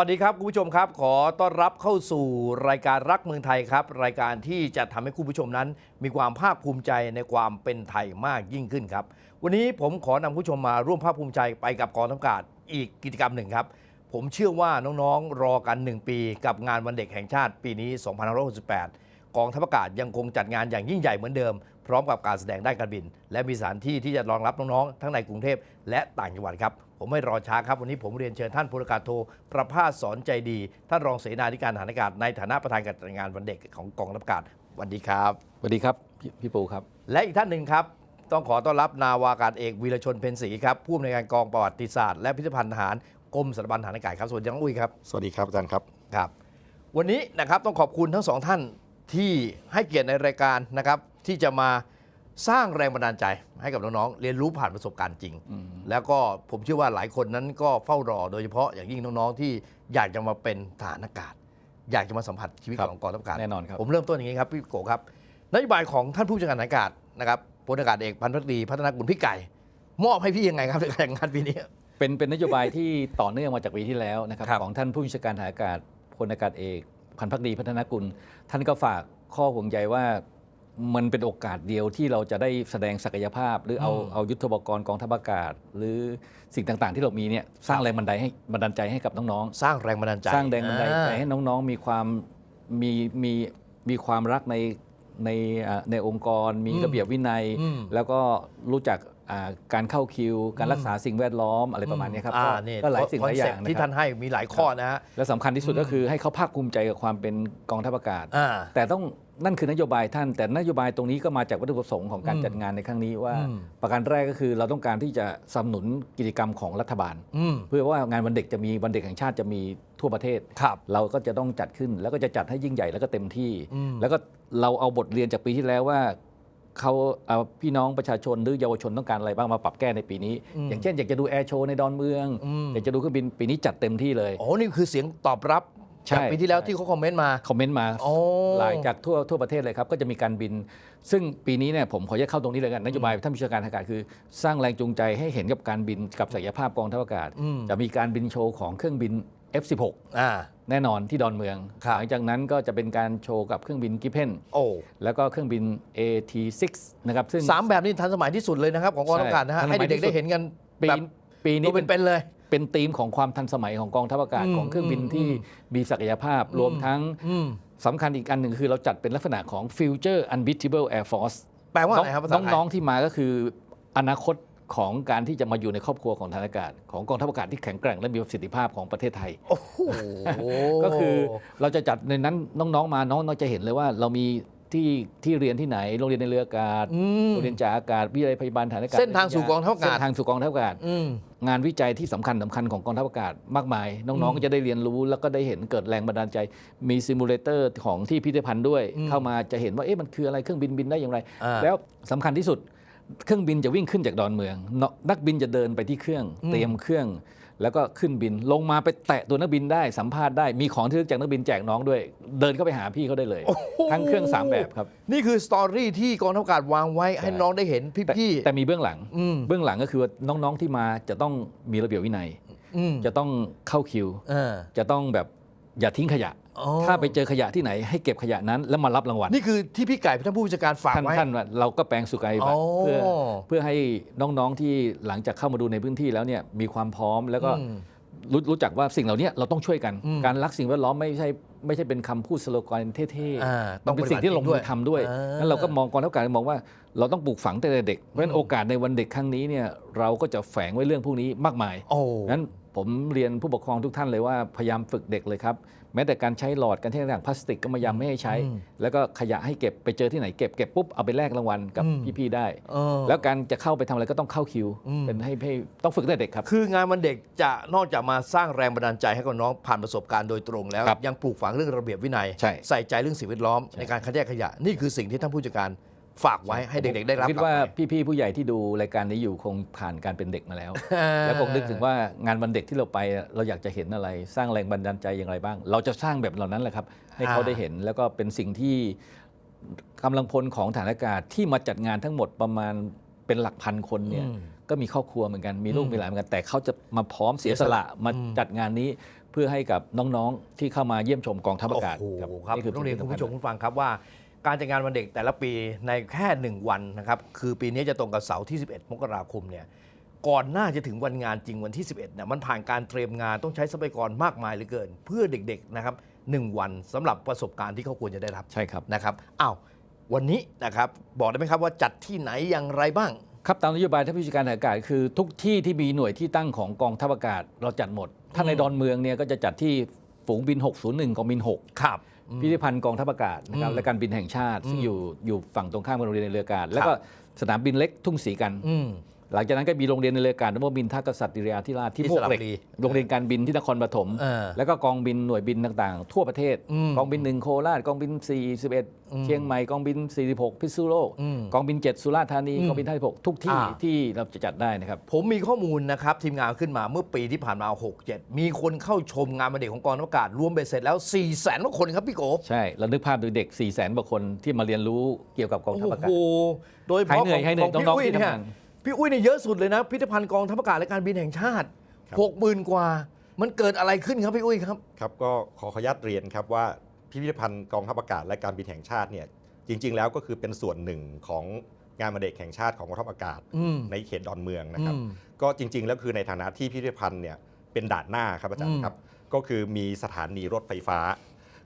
สวัสดีครับคุณผู้ชมครับ ขอต้อนรับเข้าสู่รายการรักเมืองไทยครับ รายการที่จะทำให้คุณผู้ชมนั้น มีความภาคภูมิใจในความเป็นไทยมากยิ่งขึ้นครับ วันนี้ผมขอนำคุณผู้ชมมาร่วมภาคภูมิใจไปกับกองทัพอากาศอีกกิจกรรมหนึ่งครับ ผมเชื่อว่าน้องๆ รอกัน 1 ปี กับงานวันเด็กแห่งชาติปีนี้ 2568 กองทัพอากาศยังคงจัดงานอย่างยิ่งใหญ่เหมือนเดิม พร้อมกับการแสดงด้านการบิน และมีสถานที่ที่จะรองรับน้องๆ ทั้งในกรุงเทพและต่างจังหวัดครับ ผมไม่รอช้าครับ วันนี้ผมเรียนเชิญท่านพลอากาศโท ประภาสสอนใจดี ท่านรองเสนาธิการทหารอากาศในฐานะประธานการจัดงานวันเด็กของกองทัพอากาศสวัสดีครับสวัสดีครับพี่พี่ปูครับ และอีกท่านหนึ่งครับต้องขอต้อนรับนาวากาศเอกวีรชนเพ็ญศรีครับผู้อำนวยการกองประวัติศาสตร์และพิพิธภัณฑ์ทหารกรมสถาบันทหารอากาศครับสวัสดีน้องอุ้ยครับสวัสดีครับอาจารย์ครับครับ วันนี้นะครับต้องขอบคุณทั้งสองท่าน ที่ให้เกียรติในรายการนะครับ ที่จะมาสร้างแรงบันดาลใจให้กับน้องๆ เรียนรู้ผ่านประสบการณ์จริงอืมแล้วก็ผมเชื่อว่าหลายคนนั้นก็เฝ้ารอโดยเฉพาะอย่างยิ่งน้องๆ ที่อยากจะมาเป็นทหารอากาศ อยากจะมาสัมผัสชีวิตครับของกองทัพอากาศแน่นอนครับผมเริ่มต้นอย่างนี้ครับพี่โกครับนโยบายของท่านผู้จัดการทหารอากาศนะครับพลอากาศเอกพันธุ์พักดีพัฒนากุลพี่ไก่ มอบให้พี่ยังไงครับในการจัดงานปีนี้เป็นเป็นนโยบายที่ต่อเนื่องมาจากปีที่แล้วนะครับครับของท่านผู้บัญชาการทหารอากาศพลอากาศเอก พันพักดีพัฒนากุล ท่านก็ฝากข้อห่วงใยว่ามันเป็นโอกาสเดียวที่เราจะได้แสดงศักยภาพ หรือเอาอืมเอายุทธปกรณ์กองทัพอากาศ หรือสิ่งต่างๆ ที่เรามีเนี่ยสร้างแรงบันดาลให้บันดาลใจให้กับน้องสร้างแรงบันดาลใจๆสร้างแรงบันดาลใจอ่าให้น้องๆมีความมีมีมีความรักในในอ่าในองค์กรมีอืมระเบียบวินัยอืมแล้วก็รู้จักอ่า การเข้าคิว การรักษาสิ่งแวดล้อมอะไรประมาณนี้ครับอ่าก็นี่ก็หลายสิ่งหลายอย่างคอนนะเซ็ปต์ที่ครัท่าบนให้มีหลายข้อนะฮะและสำคัญที่สุดก็คือให้เขาภาคภูมิใจกับความเป็นกองทัพอากาศอ่าแต่ต้องนั่นคือนโยบายท่าน แต่นโยบายตรงนี้ก็มาจากวัตถุประสงค์ของการอืมจัดงานในครั้งนี้ว่าอืมประการแรกก็คือเราต้องการที่จะสนับสนุนกิจกรรมของรัฐบาลอืมเพื่อว่างานวันเด็กจะมีวันเด็กแห่งชาติจะมีทั่วประเทศครับเราก็จะต้องจัดขึ้นแล้วก็จะจัดให้ยิ่งใหญ่แล้วก็เต็มที่อืมแล้วก็เราเอาบทเรียนจากปีที่แล้วว่า เขาเอาพี่น้องประชาชนหรือเยาวชนต้องการอะไรบ้างมาปรับแก้ในปีนี้อืมอย่างเช่นอยากจะดูแอร์โชว์ในดอนเมืองอืมอยากจะดูเครื่องบินปีนี้จัดเต็มที่เลยโอ้นี่คือเสียงตอบรับใช่จากปีที่แล้วใช่ที่เขาคอมเมนต์มาคอมเมนต์มาโอ้หลายจากทั่วทั่วประเทศเลยครับ ก็จะมีการบิน ซึ่งปีนี้เนี่ยผมขอแยกเข้าตรงนี้เลยกันนโยบายท่านผู้ชาการทหารอากาศคือ สร้างแรงจูงใจให้เห็นกับการบินกับศักยภาพกองทัพอากาศอืมจะมีการบินโชว์ของเครื่องบิน F16 อ่า แน่นอนที่ดอนเมือง ครับ หลังจากนั้นก็จะเป็นการโชว์กับเครื่องบินกิเพนโอ้แล้วก็เครื่องบิน AT6 นะครับ ซึ่ง สามแบบนี้ทันสมัยที่สุดเลยนะครับ ของกองทัพอากาศนะฮะ ใช่ให้เด็กๆได้เห็นกันปีแบบปีนี้ตัวเป็น เป็นๆเลย เป็นธีมของความทันสมัยของกองทัพอากาศอืมของเครื่องบินอืมที่อืมมีศักยภาพรวมทั้งอืม สำคัญอีกอันหนึ่งคือเราจัดเป็นลักษณะของ Future Unbeatable Air Force แปลว่าอะไรครับภาษาไทย น้องๆที่มาก็คืออนาคต ของการที่จะมาอยู่ในครอบครัวของทหารอากาศ ของกองทัพอากาศที่แข็งแกร่งและมีประสิทธิภาพของประเทศไทย โอ้โห ก็คือเราจะจัดในนั้นน้องๆมาน้องๆจะเห็นเลยว่าเรามีที่ที่เรียนที่ไหนโรงเรียนในเรืออากาศอืม โรงเรียนจ่าอากาศวิทยาลัยพยาบาลฐานอากาศเส้นทางสู่กองทัพอากาศ เส้นทางสู่กองทัพอากาศ อืม งานวิจัยที่สำคัญสำคัญของกองทัพอากาศมากมาย น้องอืมๆก็จะได้เรียนรู้แล้วก็ได้เห็นเกิดแรงบันดาลใจ มีซิมูเลเตอร์ของที่พิพิธภัณฑ์ด้วยอืมเข้ามาจะเห็นว่าเอ๊ะมันคืออะไรเครื่องบินบินได้อย่างไร อ่า แล้วสำคัญที่สุด เครื่องบินจะวิ่งขึ้นจากดอนเมืองนนักบินจะเดินไปที่เครื่องอืมเตรียมเครื่อง แล้วก็ขึ้นบินลงมาไปแตะตัวนักบินได้สัมภาษณ์ได้มีของที่ระลึกจากนักบินแจกน้องด้วย เดินเข้าไปหาพี่เขาได้เลย ทั้งเครื่องสามแบบครับ นี่คือสตอรี่ที่กองทัพอากาศวางไว้ให้ใช่น้องได้เห็นแต่พี่แต่มีเบื้องหลังๆอืมเบื้องหลังก็คือว่าน้องๆที่มาจะต้องมีระเบียบวินัยอืมจะต้องเข้าคิวเออจะต้องแบบอย่าทิ้งขยะอ๋อ ถ้าไปเจอขยะที่ไหนให้เก็บขยะนั้นแล้วมารับรางวัลนี่คือที่พี่ไก่ท่านผู้จัดการฝากท่านไว้ ท่านว่าเราก็แปลงสุกายบัตรอ๋อเพื่อเพื่อให้น้องๆที่หลังจากเข้ามาดูในพื้นที่แล้วเนี่ยมีความพร้อมแล้วก็อืมรู้รู้จักว่าสิ่งเหล่านี้เราต้องช่วยกันอืมการรักสิ่งแวดล้อมไม่ใช่ไม่ใช่เป็นคำพูดสโลแกนเท่อ่าๆมันเป็นสิ่งที่ลงมือทำด้วยอ่านั้นเราก็มองกองทัพอากาศมองว่าเราต้องปลูกฝังตั้งแต่เด็ก เพราะฉะนั้นโอกาสในวันเด็กครั้งนี้เนี่ยเราก็จะแฝงไว้เรื่องพวกนี้มากมายโอ้นั้นผมเรียนผู้ปกครองทุกท่านเลยว่าพยายามฝึกเด็กเลยครับ แม้แต่การใช้หลอดการใช้ต่างๆพลาสติกก็พยายามไม่ให้ใช้อืมแล้วก็ขยะให้เก็บไปเจอที่ไหนเก็บเก็บปุ๊บเอาไปแลกรางวัลกับอืมพี่ๆได้เออแล้วการจะเข้าไปทำอะไรก็ต้องเข้าคิวอืมเป็นให้ให้ต้องฝึกตั้งแต่เด็กครับ คืองานวันเด็กจะนอกจากมาสร้างแรงบันดาลใจให้กับน้องผ่านประสบการณ์โดยตรงแล้วครับยังปลูกฝังเรื่องระเบียบวินัยใช่ใส่ใจเรื่องสิ่งแวดล้อมใช่ในการคัดแยกขยะนี่คือสิ่งที่ท่านผู้จัดการ ฝากไว้ให้เด็กๆได้รับคิดกลับว่าไปพี่ๆผู้ใหญ่ที่ดูรายการนี้อยู่คงผ่านการเป็นเด็กมาแล้ว แล้วคงนึกถึงว่างานวันเด็กที่เราไปเราอยากจะเห็นอะไร สร้างแรงบันดาลใจอย่างไรบ้าง เราจะสร้างแบบเหล่านั้นแหละครับ ให้เขาอ่าได้เห็นแล้วก็เป็นสิ่งที่กำลังพลของฐานอากาศที่มาจัดงานทั้งหมดประมาณเป็นหลักพันคนเนี่ยอืมก็มีครอบครัวเหมือนกันมีลูกอืมมีหลานเหมือนกัน แต่เขาจะมาพร้อมเสียสละมาอืมจัดงานนี้เพื่อให้กับน้องๆที่เข้ามาเยี่ยมชมกองทัพอากาศโอ้โหครับนี่คือต้องเรียนสิ่คุณที่ผู้ชมสำญคุณฟังครับว่า การจัดงานวันเด็กแต่ละปีในแค่หนึ่งวันนะครับ คือปีนี้จะตรงกับเสาร์ที่ 11 มกราคมเนี่ยก่อนหน้าจะถึงวันงานจริงวันที่ 11เนี่ยมันผ่านการเตรียมงานต้องใช้ทรัพยากรมากมายเหลือเกิน เพื่อเด็กๆนะครับหนึ่งวันสำหรับประสบการณ์ที่เขาควรจะได้รับใช่ครับนะครับอ้าววันนี้นะครับบอกได้ไหมครับว่าจัดที่ไหนอย่างไรบ้างครับตามนโยบายท่านผู้จัดการทางอากาศคือทุกที่ที่มีหน่วยที่ตั้งของกองทัพอากาศเราจัดหมด ถ้าในอืมดอนเมืองเนี่ยก็จะจัดที่ฝูงบิน 601กองบิน 6 ครับ พิพิธภัณฑ์กองทัพอากาศนะครับอืมและการบินแห่งชาติซึ่งอืมอยู่อยู่ฝั่งตรงข้ามกับโรงเรียนในเรืออากาศแล้วก็สนามบินเล็กทุ่งศรีกันอืม หลังจากนั้นก็มีโรงเรียนในเรืออากาศนวบินท่ากษัตริย์ดิริยาธิราชที่ที่มวกสระเหล็กบุรีโรงเรียนการบินที่นครปฐมเออแล้วก็กองบินหน่วยบินต่างๆ ทั่วประเทศอืมกองบินหนึ่งโคราชกองบิน อืม41 เชียงใหม่กองบิน 46 พิษณุโลกอืมกองบิน 7 สุราษฎร์ธานีอืมกองบิน56ทุกที่อ่า ที่เราจะจัดได้นะครับ ผมมีข้อมูลนะครับ ทีมงานขึ้นมาเมื่อปีที่ผ่านมา 67 มีคนเข้าชมงานวันเด็กของกองทัพอากาศรวมเบ็ดเสร็จแล้ว 4 0 0แสนกว่าคนครับพี่โกใช่เรานึกภาพดูเด็ก4 0 0 0 0 0กว่าคนที่มาเรียนรู้เกี่ยวกับกองทัพอากาศโอ้โหโดยเฉพาะให้เหนื่อยให้เหนื่อยขพี่น้องๆอุ้ยที่เนี่ยทำงาน พี่อุ้ยเนี่ยเยอะสุดเลยนะพิพิธภัณฑ์กองทัพอากาศและการบินแห่งชาติครับ หกหมื่นกว่า มันเกิดอะไรขึ้นครับพี่อุ้ยครับ ครับก็ขอขออนุญาตเรียนครับว่าพิพิธภัณฑ์กองทัพอากาศและการบินแห่งชาติเนี่ยจริง ๆ แล้วก็คือเป็นส่วนหนึ่งของงานวันเด็กแห่งชาติของกองทัพอากาศ อืมในเขตดอนเมืองนะครับ อืม ก็จริง ๆ แล้วคือในฐานะที่พิพิธภัณฑ์เนี่ยเป็นด่านหน้าครับอาจารอืย์ม ครับ ก็คือมีสถานีรถไฟฟ้า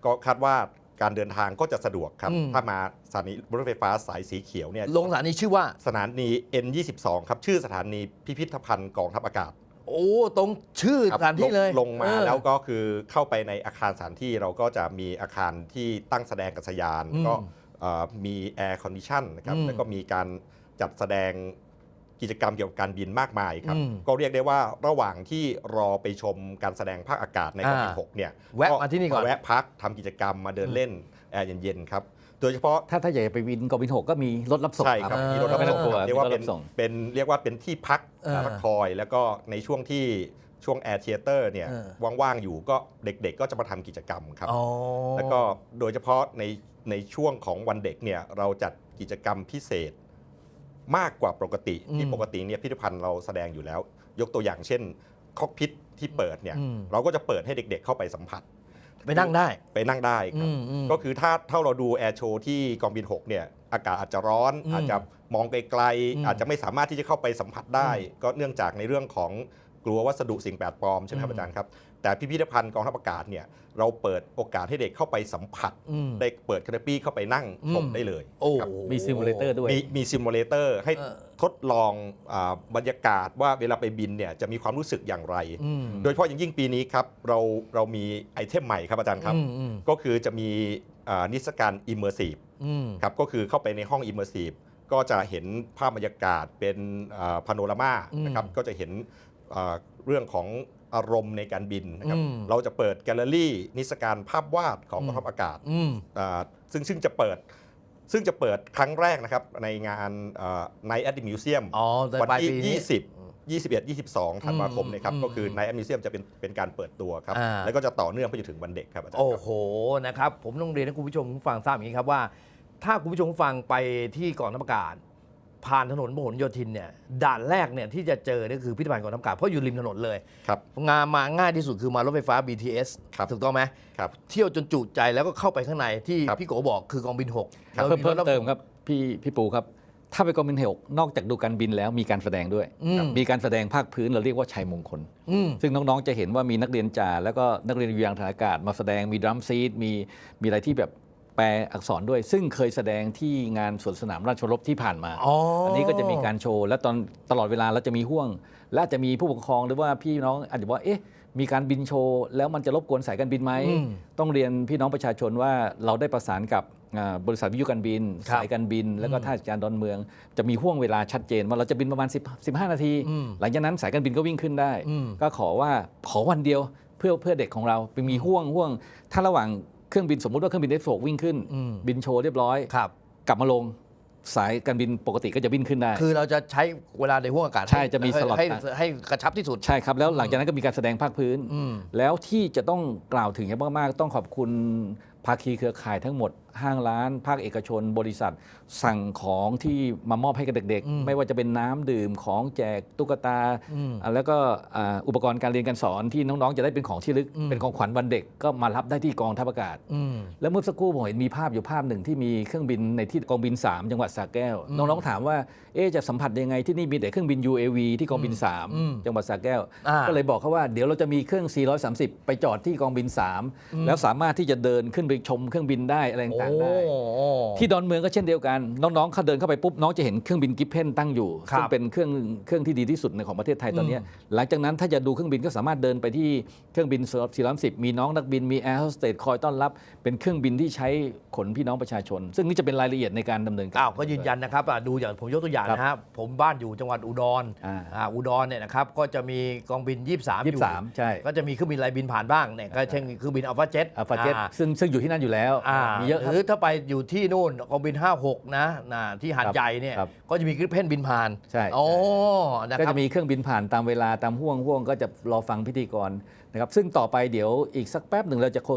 ก็คาดว่า การเดินทางก็จะสะดวกครับถ้ามาสถานีรถไฟฟ้าสายสีเขียวเนี่ยลงสถานีชื่อว่า สถานี N22 ครับชื่อสถานีพิพิธภัณฑ์กองทัพอากาศโอ้ตรงชื่อคสรับถานที่เลยลงมาเออ แล้วก็คือเข้าไปในอาคารสถานที่เราก็จะมีอาคารที่ตั้งแสดงกัศยาน อืมก็เอ่อมีแอร์คอนดิชันนะครับอืม แล้วก็มีการจัดแสดง กิจกรรมเกี่ยวกับการบินมากมายครับ อืม ก็เรียกได้ว่าระหว่างที่รอไปชมการแสดงภาคอากาศในกองบินอ่าหกเนี่ยแวะมาที่นี่ก่อน แวะพักทำกิจกรรมมาเดินเล่นแอร์เย็นๆครับโดยเฉพาะ ถ้าถ้าอยากจะไปบินกองบิน6ก็มีรถรับส่ง ใช่ครับอ่ามีมีรถรับไม่ต้ส่องงกลัวเรียกว่ามีรถเป็นรับส่งเป็นเรียกว่าเป็นที่พักเออพักคอย แล้วก็ในช่วงที่ช่วงแอร์เทเตอร์เนี่ยเออว่างๆอยู่ก็เด็กๆ ก็จะมาทำกิจกรรมครับ อ๋อ แล้วก็โดยเฉพาะในในช่วงของวันเด็กเนี่ยเราจัดกิจกรรมพิเศษ มากกว่าปกติอืมที่ปกติเนี่ยพิพิธภัณฑ์เราแสดงอยู่แล้ว ยกตัวอย่างเช่นคอกพิทที่เปิดเนี่ย อืม เราก็จะเปิดให้เด็กๆเข้าไปสัมผัส ไปนั่งได้ ไปนั่งได้ครับ อืมอืมก็คือถ้าถ้าเราดูแอร์โชว์ที่กองบิน 6 เนี่ย อากาศอาจจะร้อน อืมอาจจะมองไกลอืมๆอาจจะไม่สามารถที่จะเข้าไปสัมผัสได้อืมก็เนื่องจากในเรื่องของกลัววัสดุสิ่งแปลกปลอมใช่ไหมครับอืมอาจารย์ครับ แต่พิพิธภัณฑ์กองทัพอากาศเนี่ยเราเปิดโอกาสให้เด็กเข้าไปสัมผัส อืม ได้เปิดคานาปี้เข้าไปนั่งชมอืมได้เลย โอ้ครับ มีซิมูเลเตอร์ด้วย มีมีซิมูเลเตอร์ให้เออ ทดลองอาบรรยากาศว่าเวลาไปบินเนี่ยจะมีความรู้สึกอย่างไร อืมโดยเฉพาะอย่างยิ่งปีนี้ครับเราเรามีไอเทมใหม่ครับอาจารย์ครับ อืมอืมก็คือจะมีอ่านิทรรศการ Immersive อืม ครับก็คือเข้าไปในห้อง Immersive ก็จะเห็นภาพบรรยากาศเป็นพาโนรามาอืมนะครับก็จะเห็นอ่าเรื่องของ อารมณ์ในการบินนะครับอืมเราจะเปิดแกลเลอรี่ นิทรรศการภาพวาดของกองทัพอากาศอืมอ่าซึ่งซึ่งจะเปิด ซึ่งจะเปิดครั้งแรกนะครับ ในงานในแอดดิมิวเซียมอ๋อแต่วันปลายที่ปีนี้20 21 22ธันวาคมนะครับอืมก็คือในแอดมิวเซียมจะเป็นเป็นการเปิดตัวครับอ่าแล้วก็จะต่อเนื่องไปจนถึงวันเด็กครับอาจารย์โอ้ครับโหนะครับผมต้องเรียนให้คุณผู้ชมผู้ฟังทราบอย่างนี้ครับว่า ถ้าคุณผู้ชมฟังไปที่กองทัพอากาศ ผ่านถนนพหลโยธินเนี่ยด่านแรกเนี่ยที่จะเจอเนี่ยคือพิพิธภัณฑ์กองทัพอากาศเพราะอยู่ริมถนนเลยครับ งานมาง่ายที่สุดคือมารถไฟฟ้า BTS ครับถูกต้องไหมครับ เที่ยวจนจุใจแล้วก็เข้าไปข้างในที่ครับ พี่โกบอกคือกองบิน6ครับโดยเพิ่มรถเพิ่มรับเติมครับพี่พี่ปูครับ ถ้าไปกองบินหกนอกจากดูการบินแล้วมีการแสดงด้วย อืมมีการแสดงภาคพื้นเราเรียกว่าชัยมงคล อืม ซึ่งน้อง ๆ จะเห็นว่ามีนักเรียนจ่าแล้วก็นักเรียนวิทยาทางอากาศมาแสดงมีดรัมซีดมีมีอะไรที่แบบ แปลอักษรด้วย ซึ่งเคยแสดงที่งานสวนสนามราชรบที่ผ่านมาอ๋ออั นนี้ก็จะมีการโชว์ และตอนตลอดเวลาเราจะมีห่วง และอาจจะมีผู้ปกครองหรือว่าพี่น้องอาจจะบอกว่าเอ๊ะมีการบินโชว์แล้วมันจะรบกวนสายการบินไหม อืมต้องเรียนพี่น้องประชาชนว่าเราได้ประสานกับอ่าบริษัทวิทยุการบิน ครับสายการบิน แล้วก็อืมท่าอากาศยานดอนเมือง จะมีห่วงเวลาชัดเจนว่าเราจะบินประมาณ10 15 นาที อืม หลังจากนั้นสายการบินก็วิ่งขึ้นได้ อืม ก็ขอว่าขอวันเดียวเพื่อเพื่อเด็กของเราไปมีห่วงห่วง ถ้าระหว่าง เครื่องบินสมมุติว่าเครื่องบินเอฟโวิ่งขึ้นอืมบินโชว์เรียบร้อยครับ กลับมาลงสายการบินปกติก็จะวิ่งขึ้นได้ คือเราจะใช้เวลาในห่วงอากาศใช่จะมีให้สล็อต ให้ให้กระชับที่สุด ใช่ครับ แล้วหลังจากนั้นก็มีการแสดงภาคพื้นอืมแล้วที่จะต้องกล่าวถึงอย่างมากๆ ต้องขอบคุณภาคีเครือข่ายทั้งหมด ห้างร้าน ภาคเอกชน บริษัท สั่งของที่มามอบให้กับเด็กอืมๆไม่ว่าจะเป็นน้ำดื่มของแจกตุ๊กตาอืมอ่าแล้วก็อ่าอุปกรณ์การเรียนการสอนที่น้องๆ จะได้เป็นของที่ระลึกอืมเป็นของขวัญวันเด็กก็มารับได้ที่กองทัพอากาศอืมแล้วเมื่อสักครู่ผมเห็นมีภาพอยู่ภาพหนึ่งที่มีเครื่องบินในที่กองบิน 3 จังหวัดสระแก้วอืมน้องๆถามว่าเอ๊ะจะสัมผัสยังไงที่นี่มีแต่เครื่องบิน UAV ที่กองบินอืม3จังหวัดสระแก้วอ่าก็เลยบอกเขาว่าเดี๋ยวเราจะมีเครื่อง 430 ไปจอดที่กองบิน 3 แล้วสามารถที่จะเดินขึ้นไปชมเครื่องบินได้อะไรต่างๆได้โอ้ที่ดอนเมืองก็เช่นเดียวกัน น้องๆเขาเดินเข้าไปปุ๊บน้องจะเห็นเครื่องบินกิฟเพนตั้งอยู่ครับซึ่งเป็นเครื่องเครื่องที่ดีที่สุดในของประเทศไทยตอนเนี้ยอืมหลังจากนั้นถ้าจะดูเครื่องบินก็สามารถเดินไปที่เครื่องบิน430มีน้องนักบินมีแอร์โฮสเตสคอยต้อนรับ เป็นเครื่องบินที่ใช้ขนพี่น้องประชาชน ซึ่งนี่จะเป็นรายละเอียดในการดำเนินการ อ้าวก็ยืนยันนะครับอะดูอย่างผมยกตัวอย่างครับนะครับผมบ้านอยู่จังหวัดอุดรอ่า อ่าอุดรเนี่ยนะครับก็จะมีกองบิน 23 อยู่23ใช่ ก็จะมีเครื่องบินอะไรบินผ่านบ้างเนี่ยก็เช่นเครื่องบินอัลฟาเจ็ต อัลฟาเจ็ตซึ่งซึ่งอยู่ที่นั่นอยู่แล้ว อ่ามีเยอะคหรับรือถ้าไปอยู่ที่นู่นกองบิน 56 นะนะที่หาดครับใหญ่เนี่ยครับก็จะมีกริปเพนบินผ่านใช่โอ้นะก็ครับ จะมีเครื่องบินผ่านตามเวลาตามห่วงห่วงก็จะรอฟังพิธีกรนะครับซึ่งต่อไปเดี๋ยวอีกสักแป๊บหนึ่งเราจะโค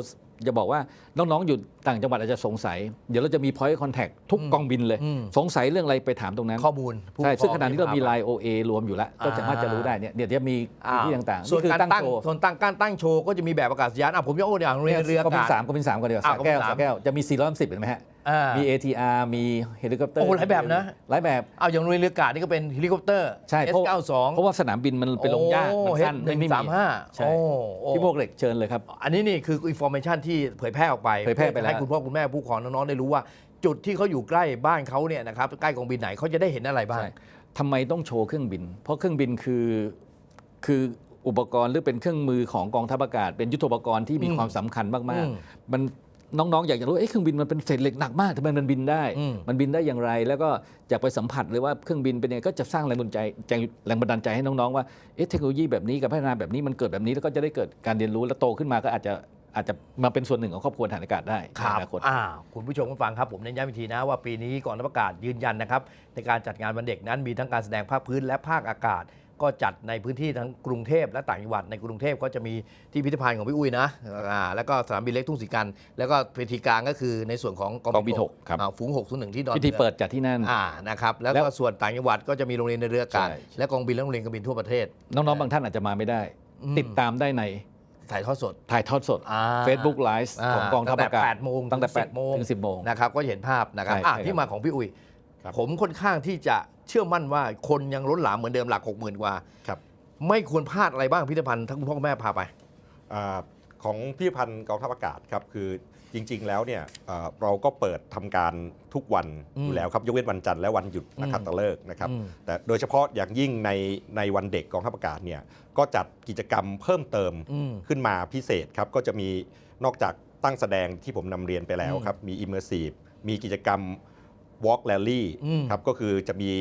จะบอกว่าน้องๆอยู่ต่างจังหวัดอาจจะสงสัย เดี๋ยวเราจะมี point contact ทุกอืมกองบินเลย อืม สงสัยเรื่องอะไรไปถามตรงนั้นข้อมูลผู้ใช่ปกครอ ซึ่งขณะนี้เรามีที่พ Line OA รวมอยู่แล้ว ก็สามารถจะรู้ได้เนี่ยเดี๋ยวจะมีอ่าที่ต่างๆส่วนนี่คือการตั้งตั้งโชว์ส่วนตั้งการตั้งโชว์ก็จะมีแบบอากาศยานอะผมยกตัวอย่างโรงเรียนเรือกองบิอานกาศ สามกองบินสามก่อนเดียวอะสาแก้วกองบินสาม สาแก้วจะมี410เห็นไหมฮะอ่า มี ATR มีเฮลิคอปเตอร์โอ้หลายแบบนะ หลายแบบเอาอย่างโรงเรียนเรือกาศนี่ก็เป็นเฮลิคอปเตอร์ ใช่เพราะ S92 เพราะว่าสนามบินมันเป็นลงยากมันสั้นหนึ่ไม่งไม่สามมีห้าใช่โอ้โอ้ที่พวกเหล็กเชิญเลยครับ อันนี้นี่คืออินโฟเมชันที่เผยแพร่ออกไปเผยแพร่ไปแล้วให้คุณพ่อคุณแม่ผู้ปกครองน้องๆได้รู้ว่า จุดที่เขาอยู่ใกล้บ้านเขาเนี่ยนะครับใกล้กองบินไหนเขาจะได้เห็นอะไรบ้างใช่ทำไมต้องโชว์เครื่องบิน เพราะเครื่องบินคือคืออุปกรณ์หรือเป็นเครื่องมือของกองทัพอากาศ เป็นยุทโธปกรณ์ที่มีอืมความสำคัญอืมากมๆมัน น้องๆ อยากจะรู้เอ๊ะเครื่องบินมันเป็นเศษเหล็กหนักมากทำไมมันบินได้ อืม มันบินได้อย่างไร แล้วก็อยากไปสัมผัสเลยว่าเครื่องบินเป็นยังไงก็จะสร้างแรงบันดาลใจแรงบันดาลใจให้น้องๆว่าเอ๊ะเทคโนโลยีแบบนี้กับพัฒนาแบบนี้มันเกิดแบบนี้แล้วก็จะได้เกิดการเรียนรู้แล้วโตขึ้นมาก็อาจจะอาจจะมาเป็นส่วนหนึ่งของครอบครัวฐานอากาศได้ครับในอนาคต อ่าคุณผู้ชมผู้ฟังครับผมเน้นย้ำอีกทีนะว่าปีนี้กองทัพอากาศยืนยันนะครับในการจัดงานวันเด็กนั้นมีทั้งการแสดงภาคพื้นและภาคอากาศ ก็จัดในพื้นที่ทั้งกรุงเทพและต่างจังหวัดในกรุงเทพก็จะมีที่พิพิธภัณฑ์ของพี่อุ้ยนะอ่าแล้วก็สนามบินเล็กทุ่งศรีกัน แล้วก็เวทีกลางก็คือในส่วนของกองบินหกครับอ่าฝูง601ที่ดอนพิธีเมืองเปิดจัดที่นั่นอ่านะครับแล้วแล้ก็วส่วนต่างจังหวัดก็จะมีโรงเรียนในเรืออากาศใช่และกองบินและโรงเรียนการบินทั่วประเทศ น้องๆบางท่านอาจจะมาไม่ได้อืมติดตามได้ในถ่ายทอดสด ถ่ายทอดสดอ่า Facebook Live อ่าของกองทัพอากาศตั้งแต่8โมงตั้งแต่ถึง10โมง8ถึง10โมงนะครับก็เห็นภาพนะครับใช่อะใช่ที่ครับมาของพี่อุ้ยครับผมค่อนข้างที่จะ เชื่อมั่นว่าคนยังล้นหลามเหมือนเดิมหลักหกหมื่นกว่าครับ ไม่ควรพลาดอะไรบ้างพิพิธภัณฑ์ทั้งคุณพ่อคุณแม่พาไป อาของพิพิธภัณฑ์กองทัพอากาศครับคือจริง ๆ แล้วเนี่ยเอ่อเราก็เปิดทำการทุกวันอืมอยู่แล้วครับยกเว้นวันจันทร์และวันหยุดนักขัตฤกษ์นะครับอืม แต่โดยเฉพาะอย่างยิ่งในในวันเด็กกองทัพอากาศเนี่ยก็จัดกิจกรรมเพิ่มเติมอืม ขึ้นมาพิเศษครับก็จะมีนอกจากตั้งแสดงที่ผมนำเรียนไปแล้วอืมครับมี Immersive มีกิจกรรม Walk Rally อืมครับก็คือจะมี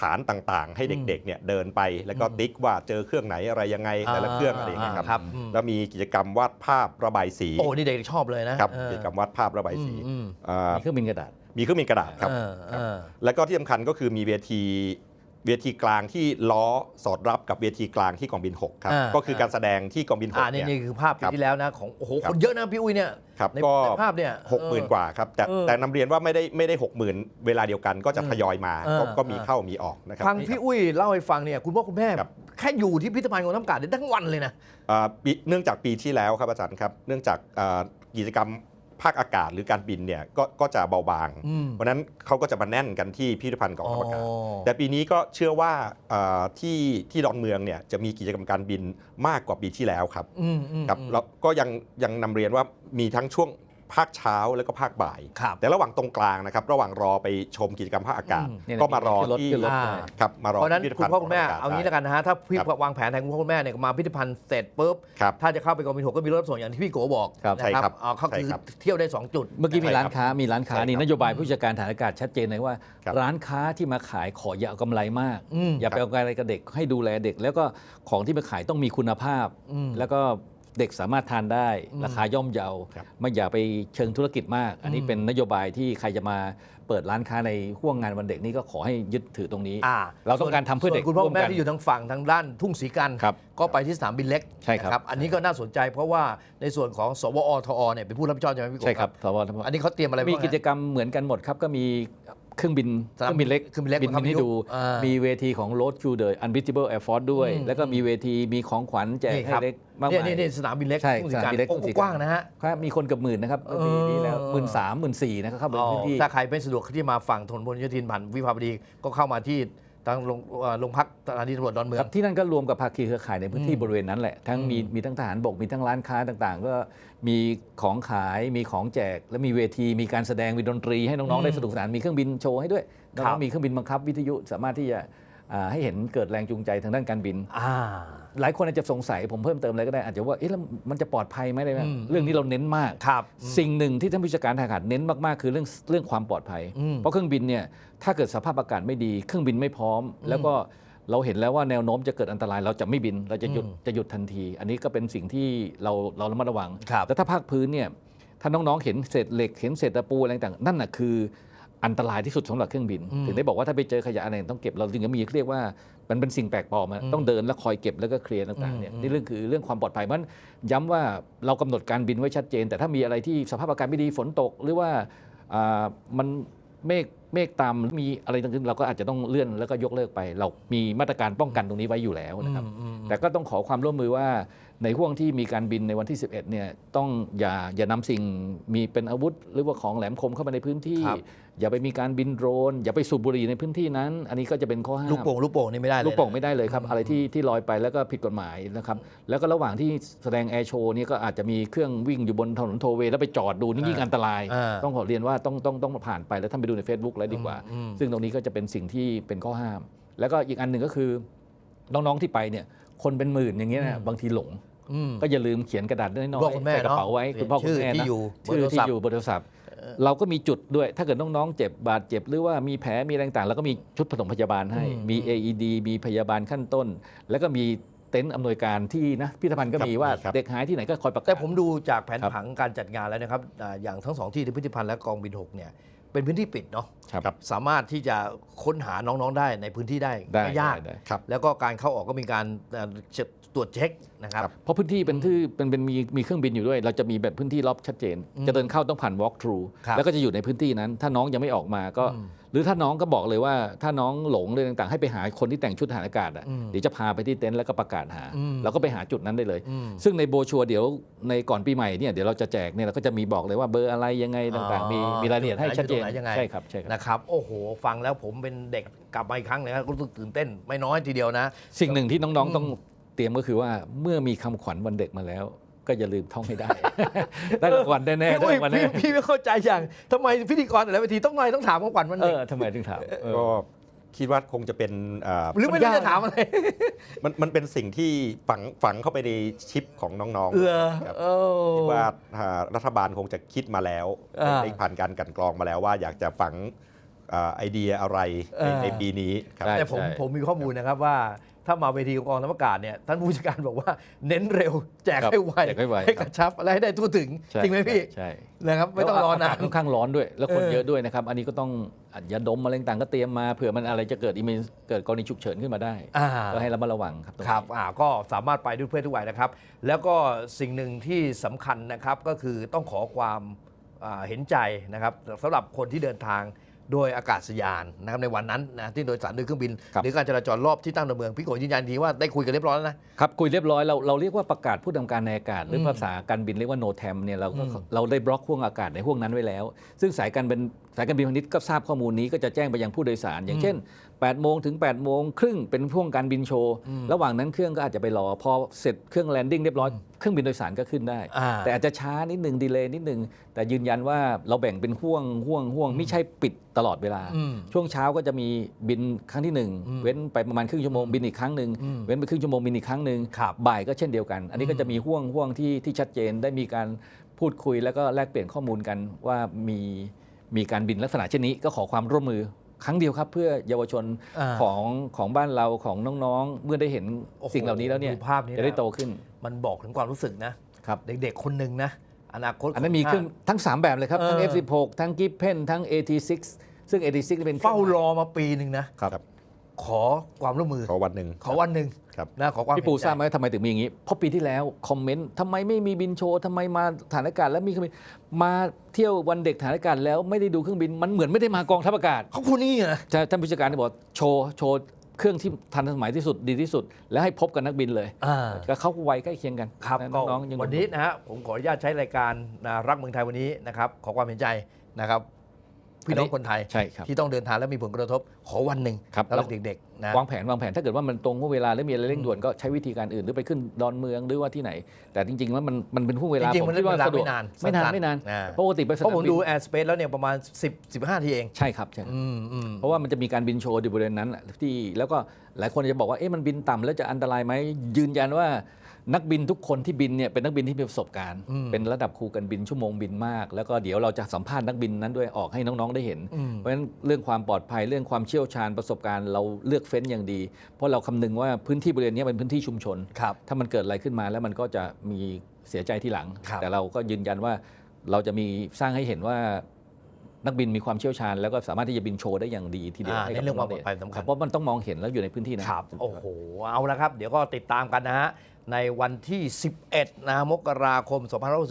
ฐานต่างๆ ให้เด็กๆเนี่ยเดินไปแล้วก็อืมติ๊กว่าเจอเครื่องไหนอะไรยังไงแต่ละเครื่องอะไรอย่างเงี้ยครับครับอืมแล้วมีกิจกรรมวาดภาพระบายสีโอ้นี่เด็กชอบเลยนะครับเออกิจกรรมวาดภาพระบายสีอืมอ่ามีเครื่องบินกระดาษมีเครื่องบินกระดาษครับเออเออแล้วก็ที่สำคัญก็คือมีเวที เวทีกลางที่ล้อสอดรับกับเวทีกลางที่กองบิน 6 ครับ อ่า ก็คือการแสดงที่กองบินอ่า6นี่เนี่ย นี่คือภาพปีครับที่แล้วนะของโอ้โหครัคบนเยอะนะพี่อุ้ยเนี่ยครับในก็ในภาพเนี่ยหกหมื่นกว่าครับ แต่เออแต่นำเรียนว่าไม่ได้ไม่ได้หกหมื่นเวลาเดียวกันก็จะอืมทยอยมาเออก็ก็มีเออเข้ามีออกนะครับ ฟังพี่อุ้ยเล่าให้ฟังเนี่ยคุณพ่อคุณแม่ครับ แค่อยู่ที่พิพิธภัณฑ์กองทัพอากาศได้ทั้งวันเลยนะ อ่าปีเนื่องจากปีที่แล้วครับอาจารย์ครับ เนื่องจากอ่ากิจกรรม ภาคอากาศหรือการบินเนี่ยก็ก็จะเบาบางอืมเพราะฉะนั้นเขาก็จะมาแน่นกันที่พิพิธภัณฑ์กองทัพอากาศอ๋อแต่ปีนี้ก็เชื่อว่าอ่าที่ที่ดอนเมืองเนี่ยจะมีกิจกรรมการบินมากกว่าปีที่แล้วครับอืมอืมครับอืมแล้วก็ยังยังนำเรียนว่ามีทั้งช่วง ภาคเช้าแล้วก็ภาคบ่าย ครับแต่ระหว่างตรงกลางนะครับระหว่างรอไปชมกิจกรรมภาคอากาศ อืมเนี่ยก็มารอขึ้นรถที่ขึ้นรถอ่าได้ครับมารอเพราะฉะนั้นพิพิธคุภัณณฑ์พ่อคุณแม่กงทัพเอางี้ได้แล้วกันนะฮะถ้าพี่ครับวางแผนแทนคุณพ่อคุณแม่เนี่ยมาพิพิธภัณฑ์เสร็จปุ๊บครับ ถ้าจะเข้าไปกองบินหกก็มีรถรับส่งอย่างที่พี่โกบอกครับนะใช่ครับเอาเขาใช่คือครับ เที่ยวได้2จุด เมื่อกี้มีร้านค้ามีร้านค้าใช่ครับนี่นโยบายผู้จัดการฐานอากาศชัดเจนเลยว่า ครับร้านค้าที่มาขายขออย่าเอากำไรมาก อืมอย่าไปเอากำไรกับเด็กให้ดูแลเด็ก แล้วก็ของที่มาขายต้องมีคุณภาพ อืม แล้วก็ เด็กสามารถทานได้อืมราคาย่อมเยาครับไม่อย่าไปเชิงธุรกิจมาก อันนี้อืมเป็นนโยบายที่ใครจะมาเปิดร้านค้าในห่วงงานวันเด็กนี่ก็ขอให้ยึดถือตรงนี้อ่าเราต้องการทำเพื่อเด็กส่วนคุณพ่อร่วคุมณแม่กันที่อยู่ทางฝั่งทางด้านทุ่งศรีกันครับก็ไปที่สนามบินเล็กใช่ครับนะอันนี้ก็น่าสนใจเพราะว่าในส่วนของสวอทอเนี่ยเป็นผู้รับผิดชอบใช่ไหมพี่กบใช่ครับสวทอันนี้เขาเตรียมอะไรมีบ้างฮะกิจกรรมเหมือนกันหมดครับก็มี เครื่องบินสนามเครื่องบินเล็กเครื่องบินเล็กบินบังคับให้ดู อ่ามีมีเวทีของ Road to the Unbeatable Air Force ด้วย อืมแล้วก็มีเวทีมีของขวัญแจกนี่ให้ครับ เล็กมากเนี่ยมายนี่นี่สนามบินเล็กใช่ทุ่งศรีสนามกันบินเล็กโอ้ทุ่งศรีกันกว้างนะฮะ ครับมีคนเกับหมื่นนะครับเมื่อปีที่แล้วหมื่นสามหมื่นสี่นะครับเข้าไปอ๋อพื้นที่ ถ้าใครไม่สะดวกที่มาฝั่งถนนพหลโยธินผ่านวิภาวดีก็เข้ามาที่ ทางโรงเอ่อโรงพักสถานีตำรวจดอนเมือคงรับที่นั่นก็รวมกับภาคีเครือข่ายในพื้นที่อืมบริเวณนั้นแหละทั้งมีอืมมีทั้งทหารบกมีทั้งร้านค้าต่างๆ ก็มีของขายมีของแจก และมีเวทีมีการแสดงมีดนตรีให้น้องอืมๆได้สนุกสนานมีเครื่องบินโชว์ให้ด้วยน้ครัองบๆมีเครื่องบินบังคับวิทยุสามารถที่จะอ่า ให้เห็นเกิดแรงจูงใจทางด้านการบินอ่าหลายคนอาจจะสงสัยผมเพิ่มเติมอะไรก็ได้ อาจจะว่าเอ๊ะแล้วมันจะปลอดภัยไหมอะไรไหมอืมเรื่องนี้เราเน้นมากครับสิ่งหนึ่งที่ท่านผู้จัดการทหารอากาศเน้นมากๆ คือเรื่องเรื่องความปลอดภัยอืมเพราะเครื่องบินเนี่ยถ้าเกิดสภาพอากาศไม่ดีเครื่องบินไม่พร้อมอืมแล้วก็เราเห็นแล้วว่าแนวโน้มจะเกิดอันตราย เราจะไม่บินเราจะหยุดอืมจะหยุดทันที อันนี้ก็เป็นสิ่งที่เราเราระมัดระวังครับแต่ถ้าภาคพื้นเนี่ยถ้าน้องๆเห็นเศษเหล็กเห็นเศษตะปูอะไรต่างๆนั่นน่ะคือ อันตรายที่สุดสำหรับเครื่องบินอืมถึงได้บอกว่าถ้าไปเจอขยะอะไรต้องเก็บเราจึงจะมีเรียกว่ามันเป็นสิ่งแปลกปลอมอะอืมต้องเดินแล้วคอยเก็บแล้วก็เคลียร์ต่างๆเนี่ยอืมนี่เรื่องคือเรื่องความปลอดภัยเพราะฉะนั้นย้ำว่าเรากำหนดการบินไว้ชัดเจน แต่ถ้ามีอะไรที่สภาพอากาศไม่ดีฝนตก หรือว่าอ่ามันเมฆเมฆตามหรือมีอะไรต่างๆเราก็อาจจะต้องเลื่อนแล้วก็ยกเลิกไป เรามีมาตรการป้องกันตรงนี้ไว้อยู่แล้วนะครับอืมอืมแต่ก็ต้องขอความร่วมมือว่า ในห่วงที่มีการบินในวันที่ 11เนี่ยต้องอย่าอย่านำสิ่งมีเป็นอาวุธ หรือว่าของแหลมคมเข้ามาในพื้นที่ ครับ อย่าไปมีการบินโดรน อย่าไปสูบบุหรี่ในพื้นที่นั้น อันนี้ก็จะเป็นข้อห้าม ลูกโป่งลูกโป่งนี่ไม่ได้เลยลูกโป่งไม่ได้เลยครับอืมอะไรที่ที่ลอยไปแล้วก็ผิดกฎหมายนะครับ แล้วก็ระหว่างที่แสดงแอร์โชว์นี่ก็อาจจะมีเครื่องวิ่งอยู่บนถนนโทเวย์แล้วไปจอดดูนี่ยิ่งอันตราย อ่าต้องขอเรียนว่าต้องต้องต้องผ่านไปแล้วท่านไปดูใน Facebook แล้วดีกว่า อืมซึ่งตรงนี้ก็จะเป็นสิ่งที่เป็นข้อห้าม แล้วก็อีกอันหนึ่งก็คือน้องๆที่ไปเนี่ยคนเป็นหมื่นอย่างเงี้ยอืนะมบางทีหลงอืม ก็อย่าลืมเขียนกระดาษน้อยคุณพ่อคุณแม่ๆใส่กระเป๋าไว้เนอะคุณพ่อคุณแม่ชื่อที่นะอยู่ชื่อเบอร์โทรศัพท์ที่อยู่เบอร์โทรศัพท์เราก็มีจุดด้วย ถ้าเกิดน้องๆ เจ็บบาดเจ็บ หรือว่ามีแผลมีอะไรต่างๆ แล้วก็มีชุดผสมพยาบาลให้อืมมี AED มีพยาบาลขั้นต้น แล้วก็มีเต็นท์อำนวยการที่นะพิพิธภัณฑ์ก็ครับมีว่ามีครับเด็กหายที่ไหนก็คอยประกาศแต่ผมดูจากแผนครับผังการจัดงานแล้วนะครับอ่าอย่างทั้งสองที่ที่พิพิธภัณฑ์และกองบิน6เนี่ยเป็นพื้นที่ปิดเนาะครับครับสามารถที่จะค้นหาน้องๆได้ในพื้นที่ได้ได้ไม่ยากได้ได้ครับแล้วก็การเข้าออกก็มีการเอ่อ ตรวจเช็คนะครับครับเพราะพื้นที่เป็นที่เป็นเป็นมีมีเครื่องบินอยู่ด้วย เราจะมีแบบพื้นที่รอบชัดเจนอืมจะเดินเข้าต้องผ่าน walk through ครับแล้วก็จะอยู่ในพื้นที่นั้น ถ้าน้องยังไม่ออกมาก็อืมหรือถ้าน้องก็บอกเลยว่า ถ้าน้องหลงเลยต่างๆ ให้ไปหาคนที่แต่งชุดทหารอากาศอะอืมเดี๋ยวจะพาไปที่เต็นท์แล้วก็ประกาศหาอืมเราก็ไปหาจุดนั้นได้เลยอืมซึ่งในโบรชัวร์เดี๋ยวในก่อนปีใหม่เนี่ยเดี๋ยวเราจะแจกเนี่ยเราก็จะมีบอกเลยว่าเบอร์อะไรยังไงต่างๆ มีอ๋อมีรายละเอียดให้ชัดเจนจุดไหนยังไงใช่ครับใช่ครับนะครับโอ้โห ฟังแล้วผมเป็นเด็กกลับมาอีกครั้งเลยครับรู้สึกตื่นเต้นไม่น้อยทีเดียวนะ สิ่งหนึ่งที่น้องอืมๆต้อง เตรียมก็คือว่าเมื่อมีคำขวัญวันเด็กมาแล้ว ก็อย่าลืมท่องให้ได้ ได้รางวัลแน่ๆได้พี่อุ้ยรางวัลพี่แน่พี่ไม่เข้าใจอย่างทำไมพิธีกรแต่ละเวทีต้องหน่อยต้องถามของขวัญมันเอเด็กอทำไมถึงถามเออก็คิดว่าคงจะเป็นอ่าหรือไม่รู้จะถามอะไร มันมันเป็นสิ่งที่ฝังฝังเข้าไปในชิปของน้องเออครับเออคิดว่าอ่ารัฐบาลคงจะคิดมาแล้วอ่าได้ผ่านการกลันกรองมาแล้วว่าอยากจะฝังอ่าไอเดียอะไรในอ่าในปีนี้ครับใช่แต่ผมผมมีข้อมูลนะครับว่า ถ้ามาเวทีของกองทัพอากาศเนี่ยท่านผู้จัดการบอกว่าเน้นเร็ว แจกครับให้ไวแจกให้ไวกระชับ และให้ได้ทั่วถึงใช่จริงไหมพี่ใช่นะครับไม่ต้องรอนานค่อนข้างร้อนด้วย แล้วคนเออเยอะด้วยนะครับ อันนี้ก็ต้องอัดยาดมอะไรต่างๆก็เตรียมมาเผื่อมันอะไรจะเกิดอิมเกิดกรณีฉุกเฉินขึ้นมาได้อ่าก็ให้ระมัดระวังครับตรงคนี้รับอ่าก็สามารถไปด้วยเพศทุกวัยนะครับ แล้วก็สิ่งหนึ่งที่สำคัญนะครับก็คือต้องขอความอ่าเห็นใจนะครับสำหรับคนที่เดินทาง โดยอากาศยานนะครับในวันนั้นนะที่โดยสารด้วยเครื่องบิน ครับ หรือการจราจรรอบที่ตั้งดอนเมืองพี่โกยืนยันทีว่าได้คุยกันเรียบร้อยแล้วนะ ครับคุยเรียบร้อยเราเราเรียกว่าประกาศผู้ทำการในอากาศ หรืออมภาษาการบินเรียกว่า no tem เนี่ยเราก็อืม เราได้บล็อกห่วงอากาศในห่วงนั้นไว้แล้ว ซึ่งสายการบินสายการบินพาณิชย์ก็ทราบข้อมูลนี้ก็จะแจ้งไปยังผู้โดยสาร อย่างเช่น 8โมงถึง8โมงครึ่งเป็นห่วงการบินโชว์อืมระหว่างนั้นเครื่องก็อาจจะไปรอ พอเสร็จเครื่องแลนดิ้งเรียบร้อย เครื่องบินโดยสารก็ขึ้นได้อ่าแต่อาจจะช้านิดหนึ่งดีเลย์นิดหนึ่งแต่ยืนยันว่าเราแบ่งเป็นห่วงห่วงห่วงไม่ใช่ปิดตลอดเวลาอืมช่วงเช้าก็จะมีบินครั้งที่หนึ่งอืมเว้นไปประมาณครึ่งชั่วโมงบินอีกครั้งหนึ่งอืมเว้นไปครึ่งชั่วโมงบินอีกครั้งหนึ่งครับบ่ายก็เช่นเดียวกัน อันนี้ก็จะมีห่วงห่วงที่ที่ชัดเจนได้มีการพูดคุยแล้วก็แลกเปลี่ยนข้อมูลกันว่ามีมีการบินลักษณะเช่นนี้ก็ขอความร่วมมือ ครั้งเดียวครับเพื่อเยาวชนอ่าของของบ้านเราของน้องๆ เมื่อได้เห็นโอ้โหสิ่งเหล่านี้แล้วเนี่ยดูภาพนี้จะได้แล้ว โตขึ้นมันบอกถึงความรู้สึกนะ ครับ เด็กๆคนหนึ่งนะ อนาคตอันนั้นมีเครื่องทั้ง 3 แบบเลยครับ ทั้ง เออ F16 ทั้งกิฟเพนทั้ง AT6 ซึ่ง AT6 เป็นเฝ้ารอมาปีหนึ่งนะ ครับ ขอความร่วมมือขอวันหนึ่งขอวันหนึ่งครับนะขอความพี่ปูเห็นใจทราบไหมทำไมถึงมีอย่างนี้ เพราะปีที่แล้วคอมเมนต์ทำไมไม่มีบินโชว์ทำไมมาฐานอากาศแล้วมีเครื่องบินมาเที่ยววันเด็กฐานอากาศแล้วไม่ได้ดูเครื่องบินมันเหมือนไม่ได้มากองทัพอากาศเขาพูดนี่เหรอใช่ท่านผู้จัดการบอกโชว์โชว์เครื่องที่ทันสมัยที่สุดดีที่สุด แล้วให้พบกับนักบินเลยอ่าก็เขาวัยใกล้เคียงกันครับนะก็น้องๆยังวันนี้นะฮะผมขออนุญาตใช้รายการนะรักเมืองไทยวันนี้นะครับขอความเห็นใจนะครับ พี่น้องคนไทยใช่ครับที่ต้องเดินทางและมีผลกระทบขอวันหนึ่งครับสำหรับเด็กๆนะวางแผนวางแผนถ้าเกิดว่ามันตรงห่วงเวลาหรือมีอะไรเร่งด่วนก็ใช้วิธีการอื่นหรือไปขึ้นดอนเมืองหรือว่าที่ไหน แต่จริงๆแล้วมันมันเป็นห่วงเวจลาริงๆผมันคิดเวลาสะดวไม่กนานไม่นานสั้ๆไม่นานอ่ปกติไปสเพราะนามผมบินดูแอร์สเปซแล้วเนี่ยประมาณ 10 15ทีเองใช่ครับใช่ครับอืมอืมเพราะว่ามันจะมีการบินโชว์อยู่บริเวณนั้นน่ะที่แล้วก็หลายคนจะบอกว่าเอ๊ะมันบินต่ำแล้วจะอันตรายไหมยืนยันว่า นักบินทุกคนที่บินเนี่ยเป็นนักบินที่มีประสบการณ์อืมเป็นระดับครูกันบินชั่วโมงบินมาก แล้วก็เดี๋ยวเราจะสัมภาษณ์นักบินนั้นด้วยออกให้น้องๆได้เห็นอืมเพราะฉะนั้นเรื่องความปลอดภัยเรื่องความเชี่ยวชาญประสบการณ์เราเลือกเฟ้นอย่างดี เพราะเราคำนึงว่าพื้นที่บริเวณนี้เป็นพื้นที่ชุมชนครับถ้ามันเกิดอะไรขึ้นมาแล้วมันก็จะมีเสียใจทีหลังครับแต่เราก็ยืนยันว่าเราจะมีสร้างให้เห็นว่านักบินมีความเชี่ยวชาญ แล้วก็สามารถที่จะบินโชว์ได้อย่างดีทีเดียวอ่าให้ในกับเรื่องความน้ปลอดภัยสำคัญเพราะมันต้องมองเห็นแล้วอยู่ในพื้นที่นะครับโอ้โหเอาละครับ เดี๋ยวก็ติดตามกันนะฮะ ในวันที่ 11 นะมกราคม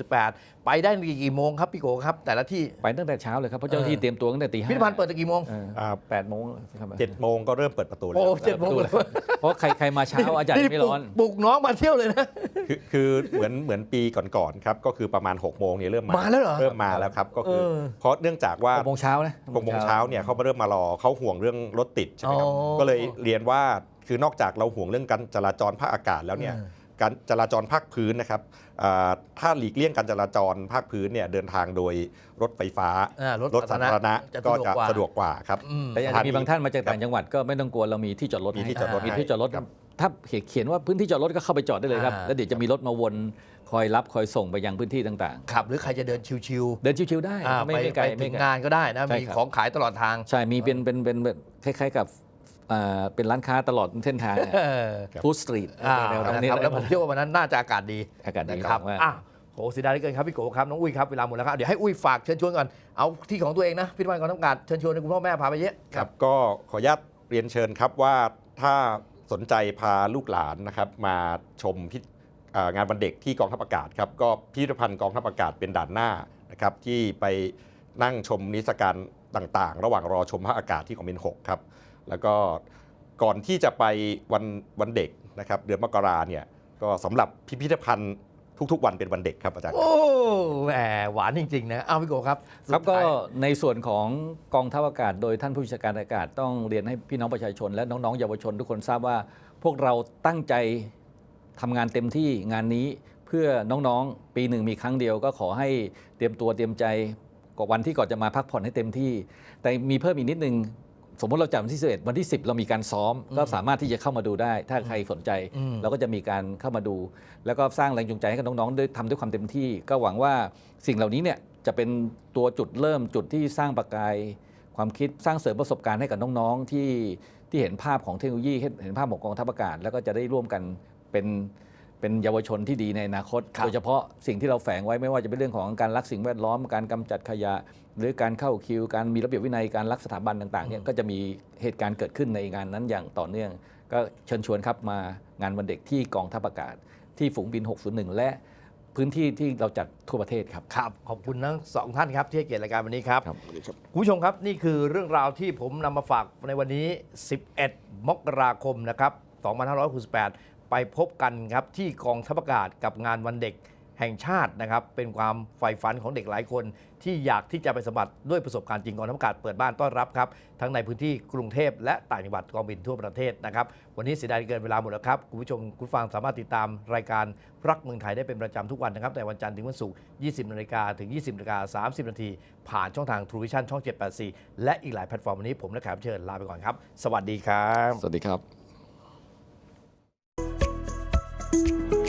2568 ไปได้กี่โมงครับพี่โกครับ แต่ละที่ไปตั้งแต่เช้าเลยครับ เพราะเจ้าหน้าที่เออเตรียมตัวตั้งแต่ตีห้าพิพิธภัณฑ์เปิดตั้งกี่โมงเอออ่าแปดโมงครับเจ็ดโมงก็เริ่มเปิดประตูแล้โอ้วเจ็ดโมงดูเลยเพราะใครใครมาเช้าอาจารย์ไม่ร้อน ปลุกน้องมาเที่ยวเลยนะ คือคือเหมือนเหมือนปีก่อนๆครับก็คือประมาณ6กโมงเนี่ยเริ่มมามาแล้วเหรอ เริ่มมาแล้วครับก็คือเออ เพราะเนื่องจากว่าหกโมงเช้านะหกโมงเช้าเนี่ยเขามาเริ่มมารอเขาห่วงเรื่องรถติดใช่ไหมครับอ๋อก็เลยเรียนว่าคือนอกจากเราห่วงเรื่องการจราจรภาคอากาศแล้วเนี่ยเออ การจราจรภาคพื้นนะครับอ่าถ้าหลีกเลี่ยงการจราจรภาคพื้นเนี่ยเดินทางโดยรถไฟฟ้าอ่ารถรถสาธารณะจะก็จะสะสะดดววกกกว่ากว่าครับอืมแต่อาจจะมีบางท่านมาจากต่างจังหวัดก็ไม่ต้องกลัวเรามีที่จอดรถมีที่ให้จอดรถมีให้ที่จอดรถครับถ้าเขียนว่าพื้นที่จอดรถก็เข้าไปจอดได้เลยครับอ่าแล้วเดี๋ยวจะมีรถมาวนคอยรับคอยส่งไปยังพื้นที่ต่างขับ หรือใครจะเดินชิวๆ เดินชิวๆได้ๆอ่าไม่ไปไม่ไกลไปไม่ถึงไกลงานก็ได้นะใช่มีครับของขายตลอดทาง ใช่ มีเป็นเป็นเป็นแบบคล้ายๆกับ อ่าเป็นร้านค้าตลอดเส้นทางเออครับฟู้ดสตรีทอ่าแนวนะนี้ครับแล้วผมเชื่อว่าวันนั้นน่าจะอากาศดีอากาศดีนะครับว่าอะโหเสียดายเหลือเกินครับพี่โกครับน้องอุ้ยครับเวลาหมดแล้วครับเดี๋ยวให้อุ้ยฝากเชิญชวนก่อนเอาที่ของตัวเองนะพิพิธภัณฑ์กองทัพอากาศเชิญชวนให้คุณพ่อแม่พาไปเยอะ ครับก็ขออนุญาตเรียนเชิญครับว่าถ้าสนใจพาลูกหลานนะครับมาชมพิอ่างานวันเด็กที่กองทัพอากาศครับก็พิพิธภัณฑ์กองทัพอากาศเป็นด่านหน้านะครับที่ไปนั่งชมนิทรรศการต่างๆ ระหว่างรอชมภาคอากาศที่กองบิน6ครับ แล้วก็ก่อนที่จะไปวันวันเด็กนะครับเดือนมกราเนี่ยก็สำหรับพิพิธภัณฑ์ทุกๆ วันเป็นวันเด็กครับอาจารย์ โอ้แหมหวานจริง ๆ นะ เอาพี่โกครับครับสุดก็ท้ายในส่วนของกองทัพอากาศ โดยท่านผู้บัญชาการอากาศต้องเรียนให้พี่น้องประชาชน และน้องๆเยาวชนทุกคนทราบว่า พวกเราตั้งใจทำงานเต็มที่งานนี้เพื่อน้องๆ ปีหนึ่งมีครั้งเดียวก็ขอให้เตรียมตัวเตรียมใจกว่าวันที่ก่อนจะมาพักผ่อนให้เต็มที่ แต่มีเพิ่มอีกนิดนึง สมมติเราจัดวันที่11วันที่ 10 เรามีการซ้อม ก็สามารถที่จะเข้ามาดูได้ ถ้าใครสนใจอืมเราก็จะมีการเข้ามาดู แล้วก็สร้างแรงจูงใจให้กับน้องๆด้วยทำด้วยความเต็มที่ ก็หวังว่าสิ่งเหล่านี้เนี่ยจะเป็นตัวจุดเริ่มจุดที่สร้างประกาย ความคิดสร้างเสริมประสบการณ์ให้กับน้องๆที่ที่เห็นภาพของเทคโนโลยีเห็นเห็นภาพของกองทัพอากาศ แล้วก็จะได้ร่วมกันเป็น เป็นเยาวชนที่ดีในอนาคตครับโดยเฉพาะสิ่งที่เราแฝงไว้ไม่ว่าจะเป็นเรื่องของการรักสิ่งแวดล้อม การกำจัดขยะ หรือการเข้าคิว การมีระเบียบวินัยการรักสถาบันต่างๆเนี่ยก็จะมีเหตุการณ์เกิดขึ้นในงานนั้นอย่างต่อเนื่อง ก็เชิญชวนครับมางานวันเด็กที่กองทัพอากาศ ที่ฝูงบิน 601 และพื้นที่ที่เราจัดทั่วประเทศครับครับ ขอบคุณทั้งสองท่านครับที่ให้เกียรติรายการวันนี้ครับครับคุณผู้ชมครับนี่คือเรื่องราวที่ผมนำมาฝากในวันนี้ 11 มกราคมนะครับ2568 ไปพบกันครับที่กองทัพอากาศกับงานวันเด็กแห่งชาตินะครับ เป็นความใฝ่ฝันของเด็กหลายคน ที่อยากที่จะไปสัมผัสด้วยประสบการณ์จริงกองทัพอากาศเปิดบ้านต้อนรับครับ ทั้งในพื้นที่กรุงเทพและต่างจังหวัดกองบินทั่วประเทศนะครับ วันนี้เสียดายเกินเวลาหมดแล้วครับ คุณผู้ชมคุณฟังสามารถติดตามรายการรักเมืองไทยได้เป็นประจำทุกวันนะครับแต่วันจันทร์ถึงวันศุกร์ 20 นาฬิกาถึง 20 นาฬิกา 30 นาทีผ่านช่องทาง True Vision ช่อง 784 และอีกหลายแพลตฟอร์มวันนี้ผมและแขกรับเชิญลาไปก่อนครับ สวัสดีครับ สวัสดีครับ Música